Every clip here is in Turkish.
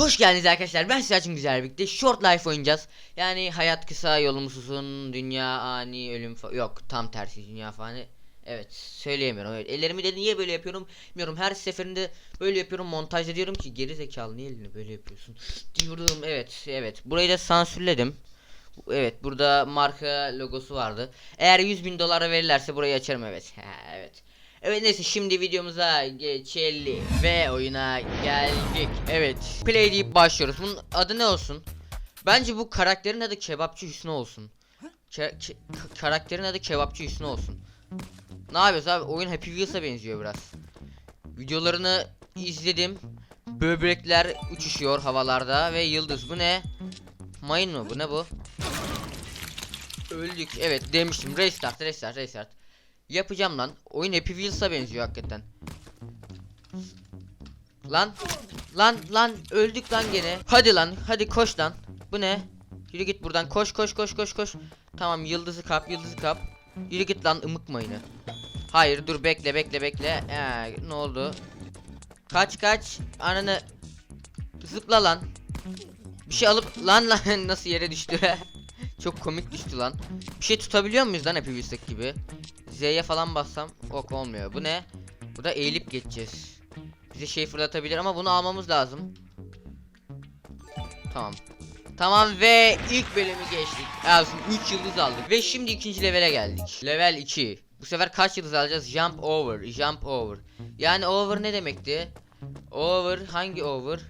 Hoş geldiniz arkadaşlar. Ben Selçuk Güzel birlikte Short Life oynayacağız. Yani hayat kısa, yolumuz uzun, dünya ani, ölüm yok tam tersi dünya fani. Evet söyleyemiyorum. Evet ellerimi de niye böyle yapıyorum bilmiyorum. Her seferinde böyle yapıyorum montajda diyorum ki geri zekalı niye elini böyle yapıyorsun diyorum. Evet evet burayı da sansürledim. Evet burada marka logosu vardı. Eğer 100 bin dolara verirlerse burayı açarım evet. Evet. Evet neyse şimdi videomuza geçelim ve oyuna geldik. Evet play deyip başlıyoruz. Bunun adı ne olsun? Bence bu karakterin adı Kebapçı Hüsnü olsun. Ke- ke- karakterin adı Kebapçı Hüsnü olsun. Ne yapıyoruz abi? Oyun Happy Wheels'a benziyor biraz. Videolarını izledim. Böbrekler uçuşuyor havalarda ve yıldız. Bu ne? Mayın mı? Bu ne bu? Öldük. Evet demiştim. Restart, restart, restart. Yapacağım lan. Oyun Happy Wheels'a benziyor hakikaten. Lan. Lan lan öldük lan gene. Hadi lan. Hadi koş lan. Bu ne? Yürü git buradan. Koş koş koş koş koş. Tamam yıldızı kap, yıldızı kap. Yürü git lan ımık mayını. Hayır dur bekle bekle bekle. Ee, ne oldu? Kaç kaç. Ananı zıpla lan. Bir şey alıp lan lan nasıl yere düştü. Çok komik düştü lan. Bir şey tutabiliyor muyuz lan Happy Wheels'taki gibi? Z'ye falan bassam ok olmuyor. Bu ne? Bu da eğilip geçeceğiz. Bize şey fırlatabilir ama bunu almamız lazım. Tamam. Tamam ve ilk bölümü geçtik. Yazın 3 yıldız aldık ve şimdi ikinci levele geldik. Level 2. Bu sefer kaç yıldız alacağız? Jump over, jump over. Yani over ne demekti? Over hangi over?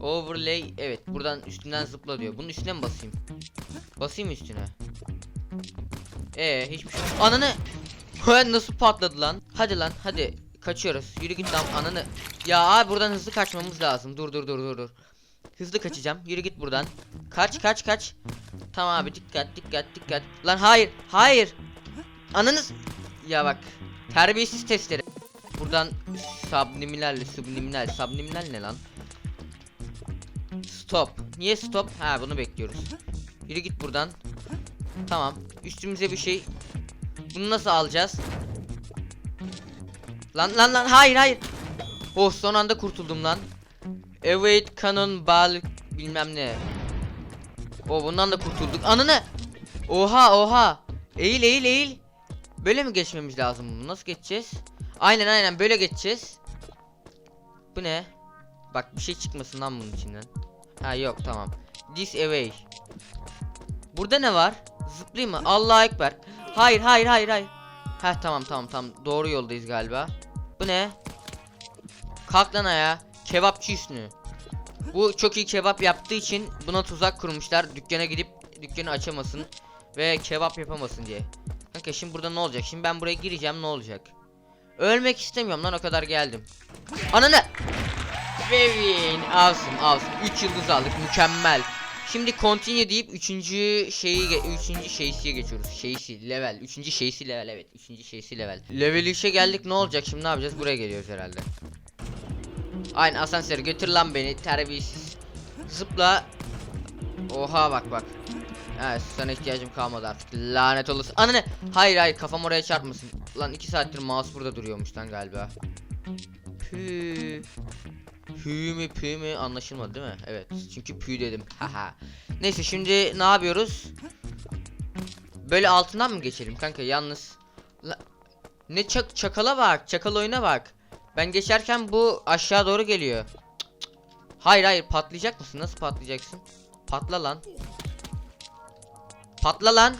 Overlay evet buradan üstünden zıpla diyor. Bunun üstüne mi basayım? Basayım üstüne? Ee hiçbir şey. Ananı Lan nasıl patladı lan? Hadi lan hadi kaçıyoruz. Yürü git lan ananı. Ya abi buradan hızlı kaçmamız lazım. Dur dur dur dur dur. Hızlı kaçacağım. Yürü git buradan. Kaç kaç kaç. Tamam abi dikkat dikkat dikkat. Lan hayır hayır. Ananız. Ya bak. Terbiyesiz testleri. Buradan subliminal subliminal subliminal ne lan? Stop. Niye stop? Ha bunu bekliyoruz. Yürü git buradan. Tamam. Üstümüze bir şey. Bunu nasıl alacağız? Lan lan lan hayır hayır. Oh son anda kurtuldum lan. Evade Canon Bal bilmem ne. O bundan da kurtulduk. Ananı. Oha oha. Eğil eğil eğil. Böyle mi geçmemiz lazım bunu? Nasıl geçeceğiz? Aynen aynen böyle geçeceğiz. Bu ne? Bak bir şey çıkmasın lan bunun içinden. Ha yok tamam. This away. Burada ne var? Zıplayayım mı? Allah ekber. Hayır hayır hayır hayır. Heh tamam tamam tamam doğru yoldayız galiba. Bu ne? Kalk lan ayağa. Kebapçı Hüsnü. Bu çok iyi kebap yaptığı için buna tuzak kurmuşlar. Dükkana gidip dükkanı açamasın ve kebap yapamasın diye. Kanka şimdi burada ne olacak? Şimdi ben buraya gireceğim ne olacak? Ölmek istemiyorum lan o kadar geldim. Ananı! Win awesome awesome 3 yıldız aldık mükemmel Şimdi continue deyip 3. şeyi 3. şeysiye geçiyoruz. Şeysi level. 3. şeysi level evet. 3. şeysi level. Level 3'e geldik. Ne olacak? Şimdi ne yapacağız? Buraya geliyoruz herhalde. Aynen asansör götür lan beni terbiyesiz. Zıpla. Oha bak bak. Evet sana ihtiyacım kalmadı artık. Lanet olası. Ananı! Hayır hayır kafam oraya çarpmasın. Lan 2 saattir mouse burada duruyormuş lan galiba. Püh Hü mü pü mü anlaşılmadı değil mi? Evet çünkü pü dedim. Haha. Neyse şimdi ne yapıyoruz? Böyle altından mı geçelim kanka yalnız? La- ne çak çakala bak çakal oyuna bak. Ben geçerken bu aşağı doğru geliyor. Hayır hayır patlayacak mısın? Nasıl patlayacaksın? Patla lan. Patla lan.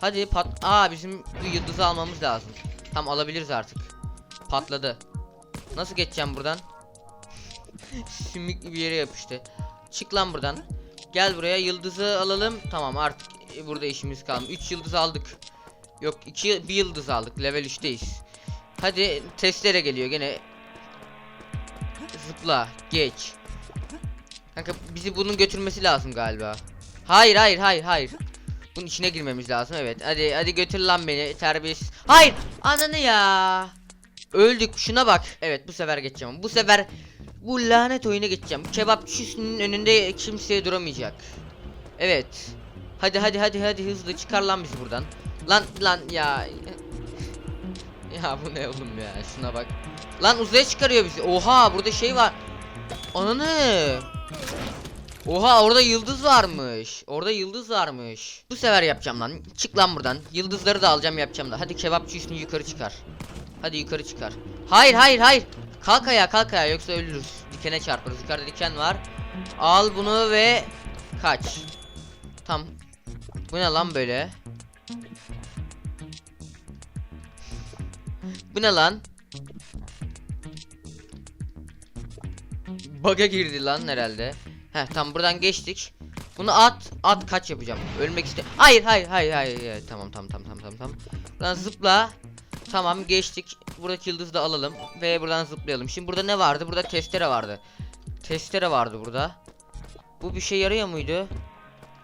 Hadi pat. Aa bizim bu yıldızı almamız lazım. Tam alabiliriz artık. Patladı. Nasıl geçeceğim buradan? Sümüklü bir yere yapıştı. Çık lan buradan. Gel buraya yıldızı alalım. Tamam artık e, burada işimiz kalmadı. 3 yıldız aldık. Yok 2 bir yıldız aldık. Level 3'teyiz. Hadi testlere geliyor gene. Zıpla, geç. Kanka bizi bunun götürmesi lazım galiba. Hayır, hayır, hayır, hayır. Bunun içine girmemiz lazım. Evet. Hadi hadi götür lan beni terbiyesiz. Hayır! Ananı ya. Öldük. Şuna bak. Evet bu sefer geçeceğim. Bu sefer bu lanet oyuna geçeceğim. Kebapçısının önünde kimseye duramayacak. Evet. Hadi hadi hadi hadi hızlı çıkar lan bizi buradan. Lan lan ya. ya bu ne oğlum ya şuna bak. Lan uzaya çıkarıyor bizi. Oha burada şey var. Ananı. Oha orada yıldız varmış. Orada yıldız varmış. Bu sefer yapacağım lan. Çık lan buradan. Yıldızları da alacağım yapacağım da. Hadi kebapçı üstünü yukarı çıkar. Hadi yukarı çıkar. Hayır hayır hayır. Kalk ayağa kalk ayağa yoksa ölürüz. Dikene çarparız. Yukarıda diken var. Al bunu ve kaç. Tam. Bu ne lan böyle? Bu ne lan? Bug'a girdi lan herhalde. Heh tam buradan geçtik. Bunu at, at kaç yapacağım. Ölmek iste. Hayır, hayır, hayır, hayır, hayır. Tamam, tamam, tamam, tamam, tamam. Buradan zıpla. Tamam, geçtik. Buradaki yıldızı da alalım ve buradan zıplayalım. Şimdi burada ne vardı? Burada testere vardı. Testere vardı burada. Bu bir şey yarıyor muydu?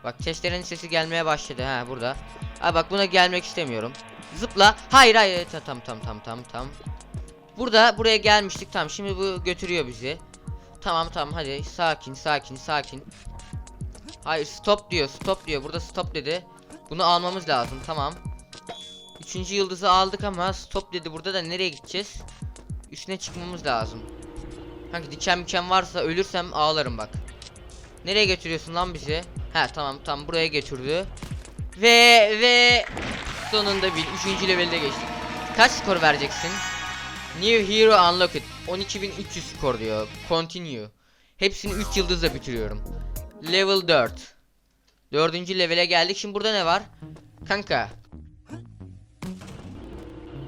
Bak testerenin sesi gelmeye başladı. Ha burada. Ay bak buna gelmek istemiyorum. Zıpla. Hayır hayır. Ta- Tam tam tam tam tam. Burada buraya gelmiştik. Tamam şimdi bu götürüyor bizi. Tamam tamam hadi sakin sakin sakin. Hayır stop diyor stop diyor. Burada stop dedi. Bunu almamız lazım tamam. Üçüncü yıldızı aldık ama stop dedi. Burada da nereye gideceğiz? Üstüne çıkmamız lazım. Hangi diken miken varsa ölürsem ağlarım bak. Nereye götürüyorsun lan bizi? Ha tamam tamam buraya götürdü. Ve ve sonunda bir üçüncü levelde geçtik. Kaç skor vereceksin? New Hero Unlocked 12300 skor diyor. Continue. Hepsini 3 yıldızla bitiriyorum. Level 4. Dördüncü levele geldik. Şimdi burada ne var? Kanka.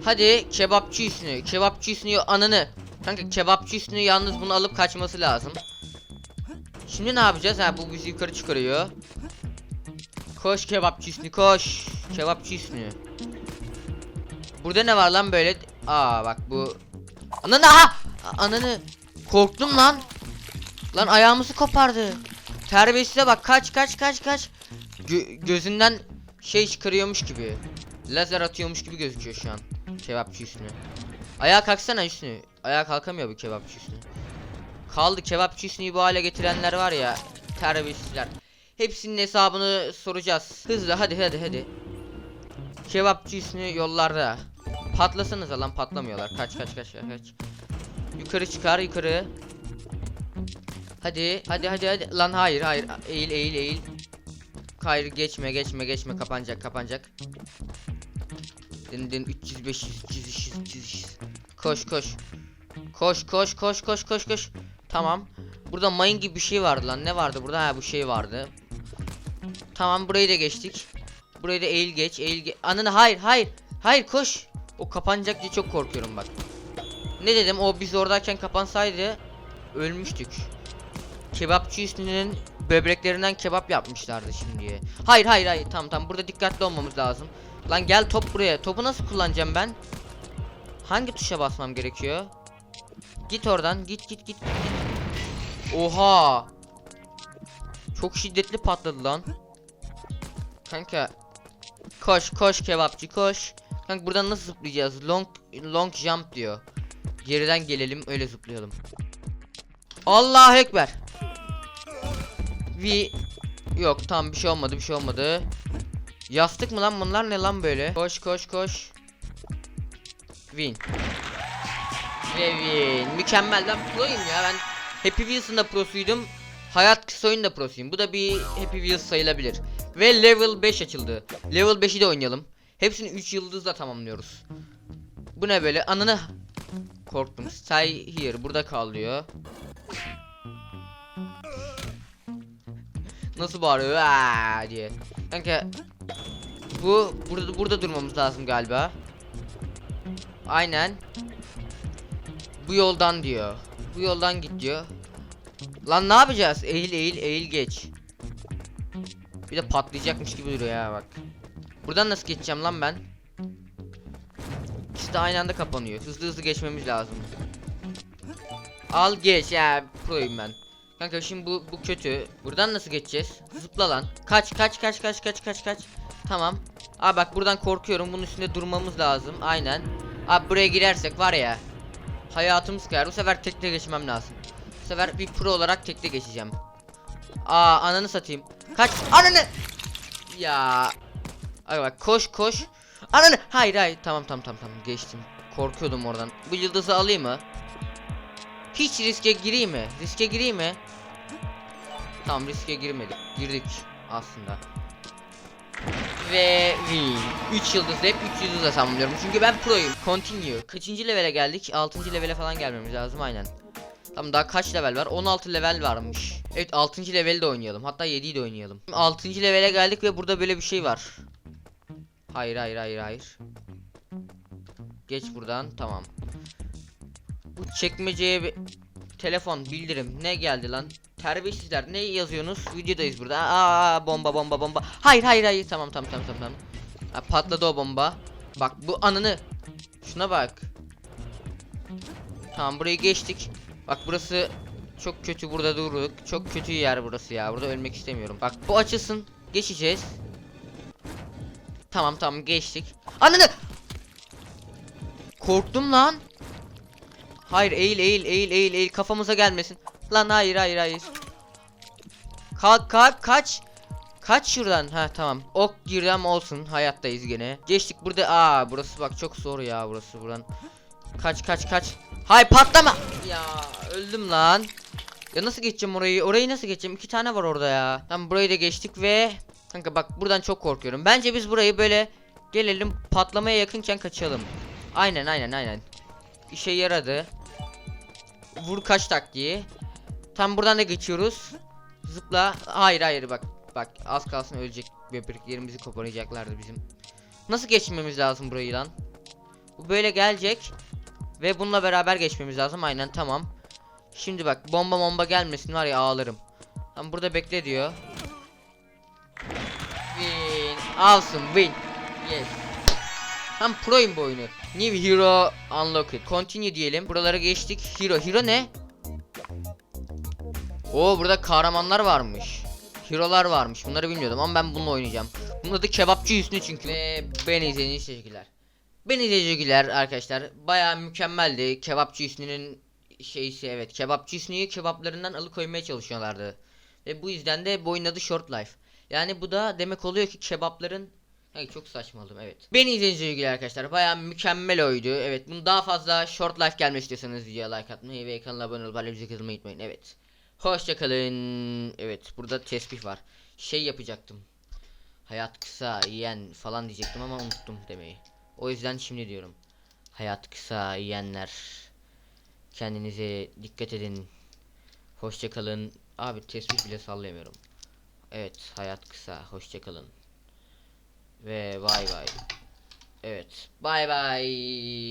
Hadi kebapçı üstünü. Kebapçı üstünü ananı. Kanka kebapçı üstünü yalnız bunu alıp kaçması lazım. Şimdi ne yapacağız? Ha bu bizi yukarı çıkarıyor. Koş kebapçı üstünü koş. Kebapçı üstünü. Burada ne var lan böyle? Aa bak bu. Ananı aha! Ananı. Korktum lan. Lan ayağımızı kopardı. Terbiyesize bak kaç kaç kaç kaç. Gö- gözünden şey çıkarıyormuş gibi. Lazer atıyormuş gibi gözüküyor şu an. Kebapçı üstüne. Ayağa kalksana üstüne. Ayağa kalkamıyor bu kebapçı üstüne. Kaldı kebapçı üstünü bu hale getirenler var ya. Terbiyesizler. Hepsinin hesabını soracağız. Hızlı hadi hadi hadi. Kebapçı üstünü yollarda. Patlasanıza lan patlamıyorlar. Kaç kaç kaç kaç. Yukarı çıkar yukarı. Hadi hadi hadi hadi. Lan hayır hayır. Eğil eğil eğil. Hayır geçme geçme geçme kapanacak kapanacak. Din din 300 500 300 300 300 300. Koş koş. Koş koş koş koş koş koş. Tamam. Burada mayın gibi bir şey vardı lan. Ne vardı burada? Ha bu şey vardı. Tamam burayı da geçtik. Burayı da eğil geç eğil geç. Ananı hayır hayır. Hayır koş. O kapanacak diye çok korkuyorum bak. Ne dedim o biz oradayken kapansaydı ölmüştük. Kebapçı üstünün böbreklerinden kebap yapmışlardı şimdiye. Hayır hayır hayır tamam tamam burada dikkatli olmamız lazım. Lan gel top buraya. Topu nasıl kullanacağım ben? Hangi tuşa basmam gerekiyor? Git oradan git git git git. Oha. Çok şiddetli patladı lan. Kanka. Koş koş kebapçı koş. Kanka buradan nasıl zıplayacağız? Long long jump diyor. Geriden gelelim öyle zıplayalım. Allahu ekber. Vi Yok tam bir şey olmadı bir şey olmadı. Yastık mı lan bunlar ne lan böyle? Koş koş koş. Win. Ve win. Mükemmel ben proyum ya ben Happy Wheels'ın da prosuydum. Hayat kısa oyun da prosuyum. Bu da bir Happy Wheels sayılabilir. Ve level 5 açıldı. Level 5'i de oynayalım. Hepsini 3 yıldızla tamamlıyoruz. Bu ne böyle? Ananı korktum. Stay here. Burada kal diyor. Nasıl bağırıyor? Aa diye. Kanka bu burada burada durmamız lazım galiba. Aynen. Bu yoldan diyor. Bu yoldan git diyor. Lan ne yapacağız? Eğil eğil eğil geç. Bir de patlayacakmış gibi duruyor ya bak. Buradan nasıl geçeceğim lan ben? İkisi de aynı anda kapanıyor. Hızlı hızlı geçmemiz lazım. Al geç ya proyum ben. Kanka şimdi bu bu kötü. Buradan nasıl geçeceğiz? Zıpla lan. Kaç kaç kaç kaç kaç kaç kaç. Tamam. Abi bak buradan korkuyorum. Bunun üstünde durmamız lazım. Aynen. Abi buraya girersek var ya. Hayatımız kayar. Bu sefer tekte geçmem lazım. Bu sefer bir pro olarak tekte geçeceğim. Aa ananı satayım. Kaç ananı. Ya. Ay bak koş koş. Ananı. Hayır hayır. Tamam tamam tamam tamam geçtim. Korkuyordum oradan. Bu yıldızı alayım mı? Hiç riske gireyim mi? Riske gireyim mi? Tamam riske girmedik. Girdik aslında. Ve win. 3 yıldız hep 3 yıldızla tamamlıyorum. Çünkü ben proyum. Continue. Kaçıncı levele geldik? 6. levele falan gelmemiz lazım aynen. Tamam daha kaç level var? 16 level varmış. Evet 6. leveli de oynayalım. Hatta 7'yi de oynayalım. 6. levele geldik ve burada böyle bir şey var. Hayır hayır hayır hayır. Geç buradan tamam. Bu çekmeceye telefon bildirim ne geldi lan? Terbiyesizler ne yazıyorsunuz? Videodayız burada. Aa bomba bomba bomba. Hayır hayır hayır tamam tamam tamam tamam. Ha, patladı o bomba. Bak bu anını. Şuna bak. Tamam burayı geçtik. Bak burası çok kötü burada durduk. Çok kötü yer burası ya. Burada ölmek istemiyorum. Bak bu açılsın. Geçeceğiz. Tamam tamam geçtik. Ananı! Korktum lan. Hayır eğil eğil eğil eğil eğil kafamıza gelmesin. Lan hayır hayır hayır. Kalk kalk kaç. Kaç şuradan. Ha tamam. Ok girdi ama olsun. Hayattayız gene. Geçtik burada. Aa burası bak çok zor ya burası buradan. Kaç kaç kaç. Hay patlama. Ya öldüm lan. Ya nasıl geçeceğim orayı? Orayı nasıl geçeceğim? İki tane var orada ya. Tamam burayı da geçtik ve kanka bak buradan çok korkuyorum. Bence biz burayı böyle gelelim patlamaya yakınken kaçalım. Aynen aynen aynen. İşe yaradı. Vur kaç taktiği. Tam buradan da geçiyoruz. Zıpla. Hayır hayır bak. Bak az kalsın ölecek. Böbreklerimizi koparacaklardı bizim. Nasıl geçmemiz lazım burayı lan? Bu böyle gelecek. Ve bununla beraber geçmemiz lazım. Aynen tamam. Şimdi bak bomba bomba gelmesin var ya ağlarım. Tam burada bekle diyor. Win. Alsın win. Yes. Tam proyum bu oyunu. New Hero Unlocked. Continue diyelim. Buralara geçtik. Hero. Hero ne? Oo burada kahramanlar varmış. Hero'lar varmış. Bunları bilmiyordum ama ben bununla oynayacağım. Bunun adı kebapçı Hüsnü çünkü. Ve beni izlediğiniz teşekkürler. Beni teşekkürler arkadaşlar. Baya mükemmeldi. Kebapçı Hüsnü'nün şeysi evet. Kebapçı Hüsnü'yü kebaplarından alıkoymaya çalışıyorlardı. Ve bu yüzden de bu oyunun adı Short Life. Yani bu da demek oluyor ki kebapların Hayır çok saçmaladım evet. Beni izlediğiniz teşekkürler arkadaşlar. Baya mükemmel oydu. Evet bunu daha fazla Short Life gelmek istiyorsanız videoya like atmayı ve kanala abone olup halimize kızmayı unutmayın. Evet. Hoşçakalın. Evet burada tesbih var. Şey yapacaktım. Hayat kısa yiyen falan diyecektim ama unuttum demeyi. O yüzden şimdi diyorum. Hayat kısa yiyenler. Kendinize dikkat edin. Hoşçakalın. Abi tesbih bile sallayamıyorum. Evet hayat kısa. Hoşçakalın. Ve bay bay. Evet. Bay bay.